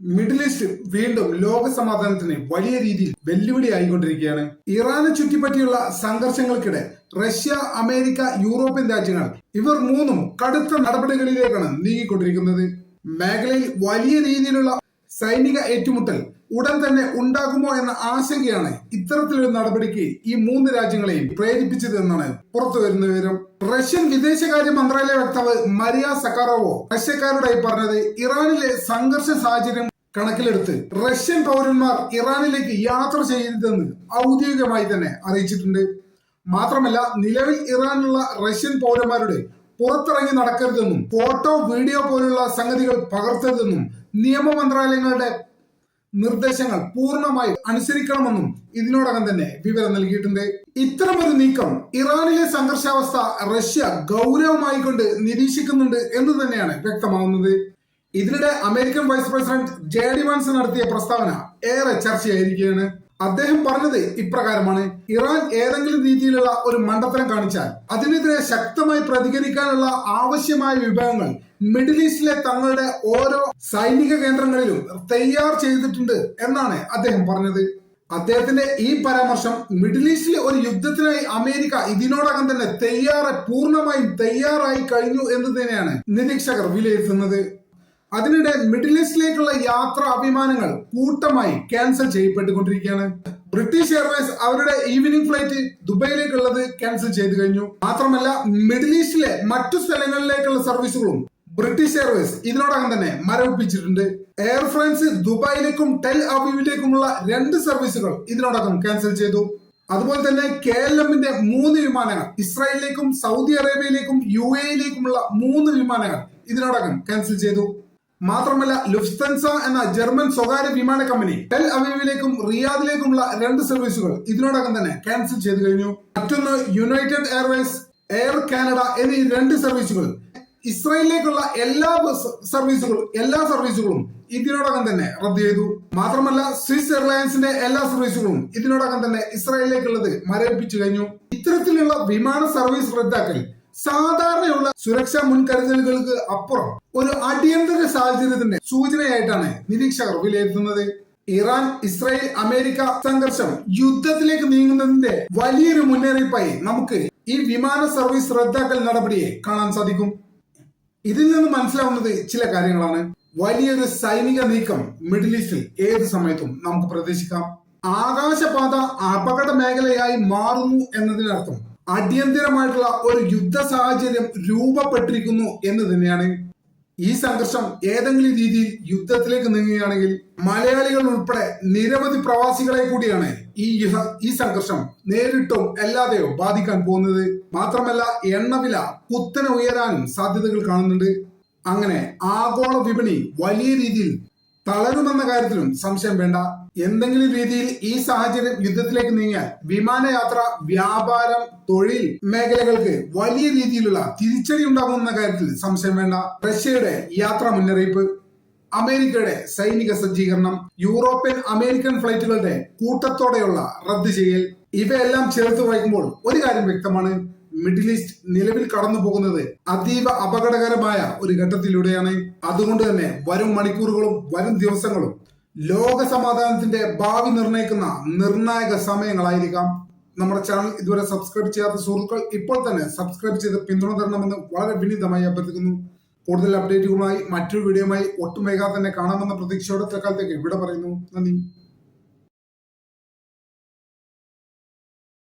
Middle east വീണ്ടും ലോക സമാധാനത്തിന് വലിയ രീതിയിൽ വെല്ലുവിളി ആയിക്കൊണ്ടിരിക്കുകയാണ്. ഇറാനെ ചുറ്റിപ്പറ്റിയുള്ള സംഘർഷങ്ങൾക്കിടെ റഷ്യ അമേരിക്ക യൂറോപ്യൻ രാജ്യങ്ങൾ ഇവർ മൂന്നും കടുത്ത നടപടികളിലേക്കാണ് നീങ്ങിക്കൊണ്ടിരിക്കുന്നത്. മേഖലയിൽ വലിയ രീതിയിലുള്ള സൈനിക ഏറ്റുമുട്ടൽ ഉടൻ തന്നെ ഉണ്ടാകുമോ എന്ന ആശങ്കയാണ് ഇത്തരത്തിലൊരു നടപടിക്ക് ഈ മൂന്ന് രാജ്യങ്ങളെയും പ്രേരിപ്പിച്ചത് എന്നാണ് പുറത്തു വരുന്ന വിവരം. റഷ്യൻ വിദേശകാര്യ മന്ത്രാലയ വക്താവ് മരിയ സക്കാറോവോ റഷ്യക്കാരോടായി പറഞ്ഞത് ഇറാനിലെ സംഘർഷ സാഹചര്യം കണക്കിലെടുത്ത് റഷ്യൻ പൗരന്മാർ ഇറാനിലേക്ക് യാത്ര ചെയ്യരുതെന്ന് ഔദ്യോഗികമായി തന്നെ അറിയിച്ചിട്ടുണ്ട്. മാത്രമല്ല നിലവിൽ ഇറാനുള്ള റഷ്യൻ പൗരന്മാരുടെ പുറത്തിറങ്ങി നടക്കരുതെന്നും ഫോട്ടോ വീഡിയോ പോലുള്ള സംഗതികൾ പകർത്തരുതെന്നും നിയമ മന്ത്രാലയങ്ങളുടെ നിർദ്ദേശങ്ങൾ പൂർണമായി അനുസരിക്കണമെന്നും ഇതിനോടകം തന്നെ വിവരം നൽകിയിട്ടുണ്ട്. ഇത്തരമൊരു നീക്കം ഇറാനിലെ സംഘർഷാവസ്ഥ റഷ്യ ഗൗരവമായി കൊണ്ട് നിരീക്ഷിക്കുന്നുണ്ട് എന്ന് തന്നെയാണ് വ്യക്തമാവുന്നത് ഇതിനിടെ American vice president J D Vance നടത്തിയ പ്രസ്താവന ഏറെ ചർച്ചയായിരിക്കുകയാണ്. അദ്ദേഹം പറഞ്ഞത് ഇപ്രകാരമാണ്. ഇറാൻ ഏതെങ്കിലും രീതിയിലുള്ള ഒരു മണ്ടത്തരം കാണിച്ചാൽ അതിനെതിരെ ശക്തമായി പ്രതികരിക്കാനുള്ള ആവശ്യമായ വിഭവങ്ങൾ മിഡിൽ ഈസ്റ്റിലെ തങ്ങളുടെ ഓരോ സൈനിക കേന്ദ്രങ്ങളിലും തയ്യാർ ചെയ്തിട്ടുണ്ട് എന്നാണ് അദ്ദേഹം പറഞ്ഞത്. അദ്ദേഹത്തിന്റെ ഈ പരാമർശം മിഡിൽ ഈസ്റ്റിലെ ഒരു യുദ്ധത്തിനായി അമേരിക്ക ഇതിനോടകം തന്നെ തയ്യാറെ പൂർണമായും തയ്യാറായി കഴിഞ്ഞു എന്ന് തന്നെയാണ് നിരീക്ഷകർ വിലയിരുത്തുന്നത്. അതിനിടെ മിഡിൽ ഈസ്റ്റിലേക്കുള്ള യാത്രാ അഭിമാനങ്ങൾ കൂട്ടമായി ക്യാൻസൽ ചെയ്യപ്പെട്ടുകൊണ്ടിരിക്കുകയാണ്. ബ്രിട്ടീഷ് എയർവേസ് അവരുടെ ഈവനിംഗ് ഫ്ലൈറ്റ് ദുബൈയിലേക്കുള്ളത് ക്യാൻസൽ ചെയ്തു കഴിഞ്ഞു. മാത്രമല്ല മിഡിൽ ഈസ്റ്റിലെ മറ്റു സ്ഥലങ്ങളിലേക്കുള്ള സർവീസുകളും ബ്രിട്ടീഷ് എയർവേസ് ഇതിനോടകം തന്നെ മരവിപ്പിച്ചിട്ടുണ്ട്. എയർ ഫ്രാൻസ് ദുബായിലേക്കും ടെൽ അവീവിലേക്കുമുള്ള രണ്ട് സർവീസുകൾ ഇതിനോടകം ക്യാൻസൽ ചെയ്തു. അതുപോലെ തന്നെ കെ എൽ എമ്മിന്റെ മൂന്ന് വിമാനങ്ങൾ ഇസ്രായേലിലേക്കും സൗദി അറേബ്യയിലേക്കും യു എയിലേക്കുമുള്ള മൂന്ന് വിമാനങ്ങൾ ഇതിനോടകം ക്യാൻസൽ ചെയ്തു. മാത്രമല്ല ലുഫ്തൻസ എന്ന ജർമ്മൻ സ്വകാര്യ വിമാന കമ്പനി ടെൽ അവീവിലേക്കും റിയാദിലേക്കുമുള്ള രണ്ട് സർവീസുകൾ ഇതിനോടകം തന്നെ ക്യാൻസൽ ചെയ്തു കഴിഞ്ഞു. മറ്റൊന്ന് യുണൈറ്റഡ് എയർവേസ് എയർ കാനഡ എന്നീ രണ്ട് സർവീസുകൾ. ഇസ്രായേലിലേക്കുള്ള എല്ലാ സർവീസുകളും എല്ലാ സർവീസുകളും ഇതിനോടകം തന്നെ റദ്ദ് ചെയ്തു. മാത്രമല്ല സ്വിസ് എയർലൈൻസിന്റെ എല്ലാ സർവീസുകളും ഇതിനോടകം തന്നെ ഇസ്രായേലിലേക്കുള്ളത് മരവിപ്പിച്ചു കഴിഞ്ഞു. ഇത്തരത്തിലുള്ള വിമാന സർവീസ് റദ്ദാക്കൽ സാധാരണയുള്ള സുരക്ഷാ മുൻകരുതലുകൾക്ക് അപ്പുറം ഒരു അടിയന്തര സാഹചര്യത്തിന്റെ സൂചനയായിട്ടാണ് നിരീക്ഷകർ വിലയിരുത്തുന്നത്. ഇറാൻ ഇസ്രായേൽ അമേരിക്ക സംഘർഷം യുദ്ധത്തിലേക്ക് നീങ്ങുന്നതിന്റെ വലിയൊരു മുന്നറിയിപ്പായി നമുക്ക് ഈ വിമാന സർവീസ് റദ്ദാക്കൽ നടപടിയെ കാണാൻ സാധിക്കും. ഇതിൽ നിന്ന് മനസ്സിലാവുന്നത് ചില കാര്യങ്ങളാണ്. വലിയൊരു സൈനിക നീക്കം മിഡിൽ ഈസ്റ്റിൽ ഏത് സമയത്തും നമുക്ക് പ്രതീക്ഷിക്കാം. ആകാശപാത അപകട മേഖലയായി മാറുന്നു എന്നതിനർത്ഥം അടിയന്തിരമായിട്ടുള്ള ഒരു യുദ്ധ സാഹചര്യം രൂപപ്പെട്ടിരിക്കുന്നു എന്ന് തന്നെയാണ്. ഈ സംഘർഷം ഏതെങ്കിലും രീതിയിൽ യുദ്ധത്തിലേക്ക് നീങ്ങുകയാണെങ്കിൽ മലയാളികൾ ഉൾപ്പെടെ നിരവധി പ്രവാസികളെ കൂടിയാണ് ഈ ഈ സംഘർഷം നേരിട്ടോ അല്ലാതെയോ ബാധിക്കാൻ പോകുന്നത്. മാത്രമല്ല എണ്ണവില കുത്തനെ ഉയരാനും സാധ്യതകൾ കാണുന്നുണ്ട്. അങ്ങനെ ആഗോള വിപണി വലിയ രീതിയിൽ തളരുമെന്ന കാര്യത്തിലും സംശയം വേണ്ട. എന്തെങ്കിലും രീതിയിൽ ഈ സാഹചര്യം യുദ്ധത്തിലേക്ക് നീങ്ങിയാൽ വിമാനയാത്ര വ്യാപാരം തൊഴിൽ മേഖലകൾക്ക് വലിയ രീതിയിലുള്ള തിരിച്ചടി ഉണ്ടാകുമെന്ന കാര്യത്തിൽ സംശയം വേണ്ട. റഷ്യയുടെ യാത്രാ മുന്നറിയിപ്പ് അമേരിക്കയുടെ സൈനിക സജ്ജീകരണം യൂറോപ്യൻ അമേരിക്കൻ ഫ്ലൈറ്റുകളുടെ കൂട്ടത്തോടെയുള്ള റദ്ദ് ചെയ്യൽ ഇവയെല്ലാം ചേർത്ത് വായിക്കുമ്പോൾ ഒരു കാര്യം വ്യക്തമാണ്. മിഡിൽ ഈസ്റ്റ് നിലവിൽ കടന്നു പോകുന്നത് അതീവ അപകടകരമായ ഒരു ഘട്ടത്തിലൂടെയാണ്. അതുകൊണ്ട് തന്നെ വരും മണിക്കൂറുകളും വരും ദിവസങ്ങളും ലോക സമാധാനത്തിന്റെ ഭാവി നിർണയിക്കുന്ന നിർണായക സമയങ്ങളായിരിക്കാം. നമ്മുടെ ചാനൽ ഇതുവരെ സബ്സ്ക്രൈബ് ചെയ്യാത്ത സുഹൃത്തുക്കൾ ഇപ്പോൾ തന്നെ സബ്സ്ക്രൈബ് ചെയ്ത് പിന്തുണ തരണമെന്ന് വളരെ വിനീതമായി അഭ്യർത്ഥിക്കുന്നു. കൂടുതൽ അപ്ഡേറ്റുകളുമായി മറ്റൊരു വീഡിയോയുമായി ഒട്ടും വൈകാതെ തന്നെ കാണാമെന്ന പ്രതീക്ഷയോടെ തൽക്കാലത്തേക്ക് ഇവിടെ പറയുന്നു. നന്ദി.